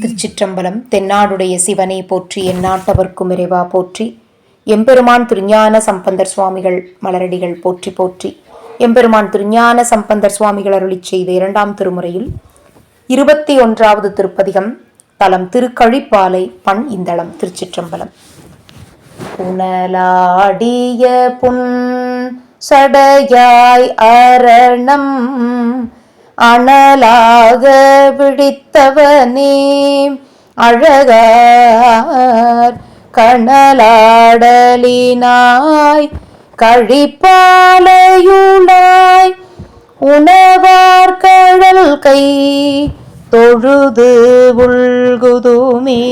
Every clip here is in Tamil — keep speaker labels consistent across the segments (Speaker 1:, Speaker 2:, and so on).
Speaker 1: திருச்சிற்றம்பலம் தென்னாடுடைய சிவனை போற்றி எந்நாட்டவர்க்கும் இறைவா போற்றி. எம்பெருமான் திருஞான சம்பந்தர் சுவாமிகள் மலரடிகள் போற்றி போற்றி. எம்பெருமான் திருஞான சம்பந்தர் சுவாமிகள் அருளிச் செய்த இரண்டாம் திருமுறையில் இருபத்தி ஒன்றாவது திருப்பதிகம் தலம் திருக்கழிப்பாலை பண் இந்தளம் திருச்சிற்றம்பலம். புனலாடிய புன் சடையாய் அரணம் அனலாக பிடித்தவனே. அழகார் கணலாடலினாய் கழிப்பாலையுளாய் உணவார் கடல் கை தொழுது உள்குதுமே.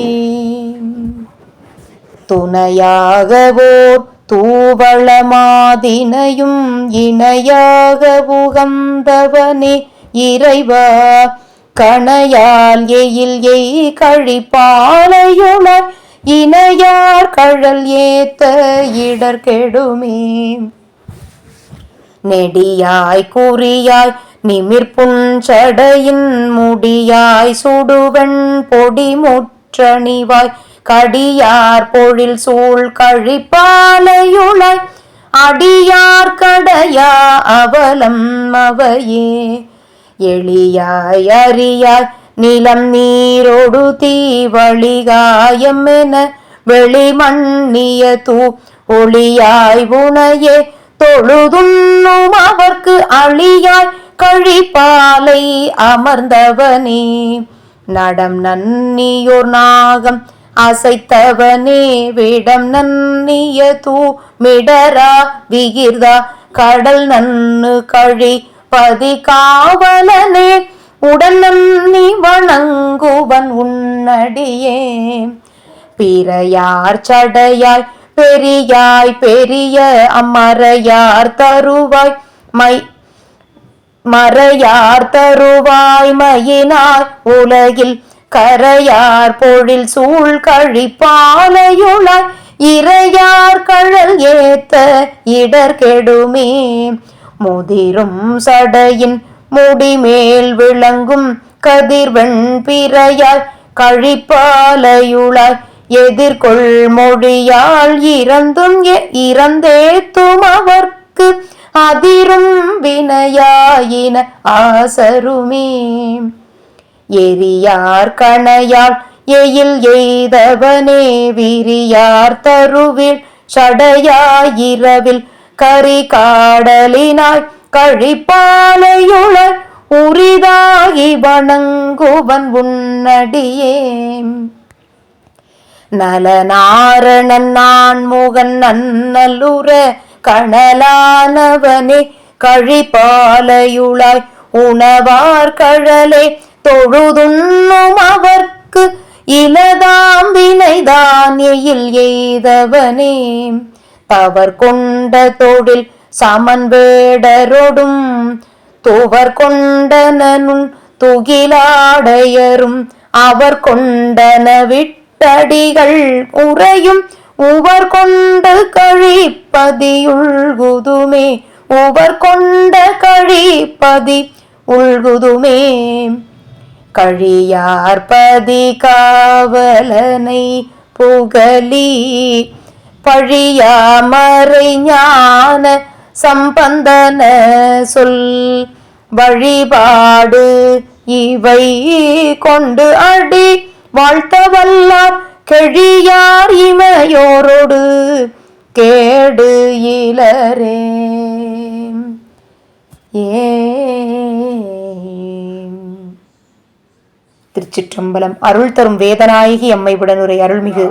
Speaker 1: துணையாகவோர் தூவளமாதினையும் இணையாக புகந்தவனே இறைவா கணையால் எயில் எய் கழிப்பாலையுளர் இணையார் கழல் ஏத்த இடர் கெடுமே. நெடியாய் குறியாய் நிமிர்புஞ்சடையின் முடியாய் சுடுவெண் பொடி முற்றணிவாய் கடியார் பொழில் சூழ் கழிப்பாலையுளாய் அடியார் கடையா அவலம் அவையே. எளியாய் அறியாய் நிலம் நீரோடு தீவழிகாயம் என வெளிமண்ணிய தூ ஒளியாய் உனையே தொழுதுண்ணும் அவர்க்கு அழியாய் கழிப்பாலை அமர்ந்தவனே. நடம் நன்னியோர் நாகம் அசைத்தவனே விடம் நன்னிய தூ மிடரா விகிர்தா கடல் நன்னு கழி பதி காவலனே உடன் நீ வணங்குவன் உன்னடியே. பிறையார் சடையாய் பெரியாய் பெரிய அமரையார் தருவாய் மை மறையார் தருவாய் மயினார் உலகில் கரையார் பொழில் சூழ் கழிப்பாலையுளாய் இறையார் கழல் ஏத்த இடர் கெடுமே முதிரும் சடையின் முடிமேல் விளங்கும் கதிர்வெண் பிறையாய் கழிப்பாலையுளாய். எதிர்கொள் மொழியால் இறந்தும் எ- இறந்தேத்தும் அவர்க்கு அதிரும் வினையாயின ஆசருமே. எரியார் கணையால் எயில் எய்தவனே விரியார் தருவில் சடையாயிரவில் கரி காடலினாய் கழிப்பாலையுள உரிதாகி வணங்குவன் உன்னடியே. நலனாரணன் நான் முகன் நன்னலுற கணலானவனே கழிப்பாலையுளாய் உணவார் கழலே தொழுதுண்ணும் அவர்க்கு இலதாம் வினைதான் எயில் எய்தவனே. தவர் கொண்ட தொழில் சமன் வேடரொடும் துவர் கொண்டனனும் துகிலாடையரும் அவர் கொண்டன விட்டடிகள் உறையும் உவர் கொண்ட கழிப்பதி உள்குதுமே உவர் கொண்ட கழிப்பதி உள்குதுமே. கழியார்பதி காவலனை புகலி பழியாமறை ஞான சம்பந்தன சொல் வழிபாடு இவை கொண்டு அடி வாழ்த்த வல்லார் கெழியார் இமையோரோடு கேடு இலரே. ஏ திருச்சிற்றம்பலம் அருள் தரும் வேதநாயகி அம்மை உடனுரை அருள்மிகு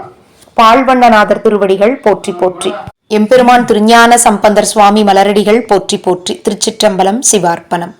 Speaker 1: பால்வண்ணநாதர் திருவடிகள் போற்றி போற்றி. எம்பெருமான் திருஞான சம்பந்தர் சுவாமி மலரடிகள் போற்றி போற்றி. திருச்சிற்றம்பலம் சிவார்ப்பணம்.